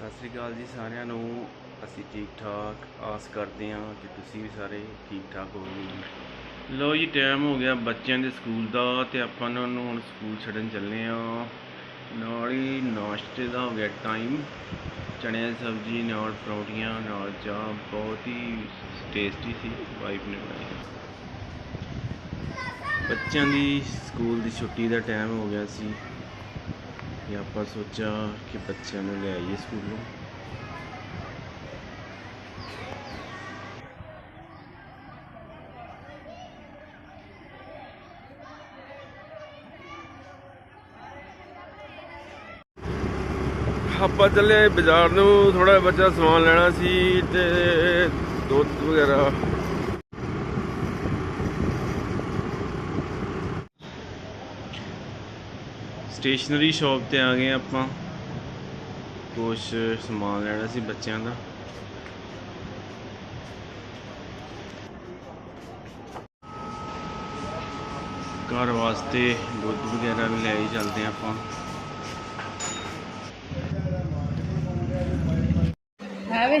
ਸਤਿ ਸ੍ਰੀ ਅਕਾਲ ਜੀ ਸਾਰਿਆਂ ਨੂੰ। ਅਸੀਂ ਠੀਕ ਠਾਕ। ਆਸ ਕਰਦੇ ਹਾਂ ਕਿ ਤੁਸੀਂ ਵੀ ਸਾਰੇ ਠੀਕ ਠਾਕ ਹੋਵੋਗੇ। ਲੋ ਜੀ ਟਾਈਮ ਹੋ ਗਿਆ ਬੱਚਿਆਂ ਦੇ ਸਕੂਲ ਦਾ ਤੇ ਆਪਾਂ ਉਹਨਾਂ ਨੂੰ ਹੁਣ ਸਕੂਲ ਛੱਡਣ ਚੱਲੇ ਆ ਨਾਲ ਹੀ ਨਾਸ਼ਤੇ ਦਾ ਹੋ ਗਿਆ ਟਾਈਮ ਚਣਿਆਂ ਦੀ ਸਬਜ਼ੀ, ਨਾਲ ਪਰੌਂਠੀਆਂ, ਨਾਲ ਚਾਹ। ਬਹੁਤ ਹੀ ਟੇਸਟੀ ਸੀ ਵਾਈਫ ਨੇ ਬਣਾਈ। ਬੱਚਿਆਂ ਦੀ ਸਕੂਲ ਦੀ ਛੁੱਟੀ ਦਾ ਟਾਈਮ ਹੋ ਗਿਆ ਸੀ। ਤੇ ਆਪਾਂ ਸੋਚਿਆ ਕਿ ਬੱਚਿਆਂ ਨੂੰ ਲੈ ਆਈਏ ਸਕੂਲੋਂ। ਆਪਾਂ ਚੱਲੇ ਬਾਜ਼ਾਰ ਨੂੰ ਥੋੜਾ ਬੱਚਾ ਸਮਾਨ ਲੈਣਾ ਸੀ ਤੇ ਦੁੱਧ ਵਗੈਰਾ। ਸਟੇਸ਼ਨਰੀ ਸ਼ਾਪ ਤੇ ਆ ਗਏ ਆਪਾਂ। ਕੁਝ ਸਮਾਨ ਲੈਣਾ ਸੀ ਬੱਚਿਆਂ ਦਾ। ਘਰ ਵਾਸਤੇ ਦੁੱਧ ਵਗੈਰਾ ਵੀ ਲੈ ਹੀ ਚੱਲਦੇ ਹਾਂ ਆਪਾਂ। ਹੈ ਵੇ?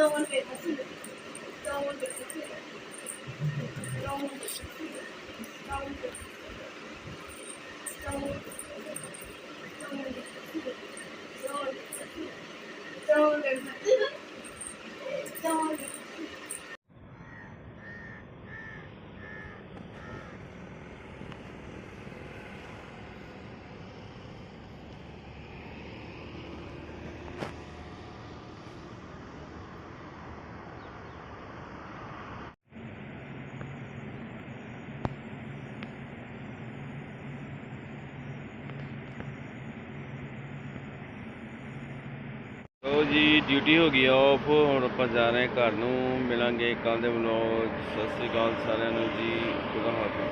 don't want to get considered. Don't want to get considered. Don't want to get considered. Don't want to get considered. Don't want to get considered. Don't want to get considered. Don't want to get considered. Don't want to get considered. Don't want to get. ਲੋ ਜੀ duty ਹੋ ਗਈ of ਹੁਣ ਆਪਾਂ ਜਾ ਰਹੇ ਘਰ ਨੂੰ, ਮਿਲਾਂਗੇ ਕੱਲ ਦੇ ਵਲੋਗ ਸਤਿ ਸ੍ਰੀ ਅਕਾਲ ਸਾਰਿਆਂ ਨੂੰ ਜੀ, ਖੁਦਾ ਹਾਫਿਜ਼।